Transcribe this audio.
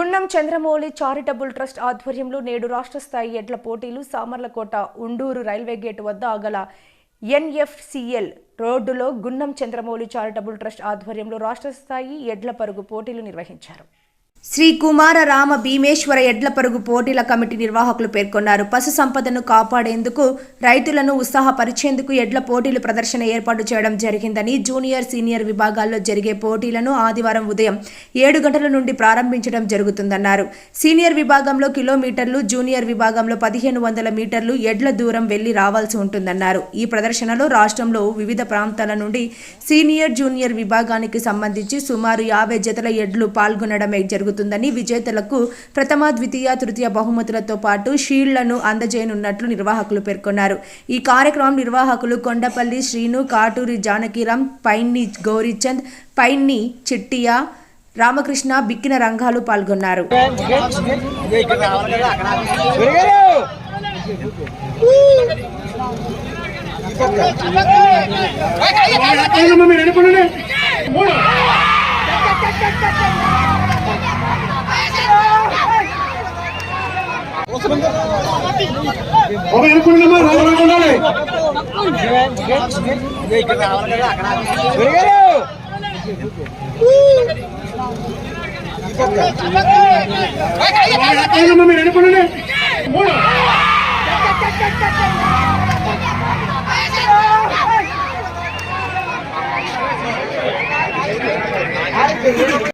గుండం Chandramouli charitable trust ఆధ్వర్యంలో నేడు రాష్ట్ర స్థాయి ఎడ్ల పోటీలు సామర్లకోట ఉండూరు రైల్వే గేటు వద్ద గల ఎన్ఎఫ్సిఎల్ రోడ్డులో గున్నం చంద్రమౌళి చారిటబుల్ ట్రస్ట్ ఆధ్వర్యంలో రాష్ట్ర స్థాయి ఎడ్ల పరుగు పోటీలు నిర్వహించారు. శ్రీ కుమార రామ భీమేశ్వర ఎడ్లపరుగు పోటీల కమిటీ నిర్వాహకులు పేర్కొన్నారు. పశు సంపదను కాపాడేందుకు రైతులను ఉత్సాహపరిచేందుకు ఎడ్ల పోటీలు ప్రదర్శన ఏర్పాటు చేయడం జరిగిందని జూనియర్ సీనియర్ విభాగాల్లో జరిగే పోటీలను ఆదివారం ఉదయం ఏడు గంటల నుండి ప్రారంభించడం జరుగుతుందన్నారు. సీనియర్ విభాగంలో కిలోమీటర్లు జూనియర్ విభాగంలో పదిహేను వందల మీటర్లు ఎడ్ల దూరం వెళ్ళి రావాల్సి ఉంటుందన్నారు. ఈ ప్రదర్శనలో రాష్ట్రంలో వివిధ ప్రాంతాల నుండి సీనియర్ జూనియర్ విభాగానికి సంబంధించి సుమారు యాభై జతల ఎడ్లు పాల్గొనడమే జరుగుతుందని విజేతలకు ప్రథమ ద్వితీయ తృతీయ బహుమతులతో పాటు షీల్డ్లను అందజేయనున్నట్లు నిర్వాహకులు పేర్కొన్నారు ఈ కార్యక్రమం నిర్వాహకులు కొండపల్లి శ్రీను కాటూరి జానకిరామ్ పైన్ని గౌరీచంద్ పైన్ని చిట్టియా రామకృష్ణ బిక్కిన రంగాలు పాల్గొన్నారు మీరు ఎన్నుకోండి మూడు ఒక ఎన్నుకుంటుందమ్మా రెండు రెండు ఉండాలి మీరు ఎన్నుకోండి మూడు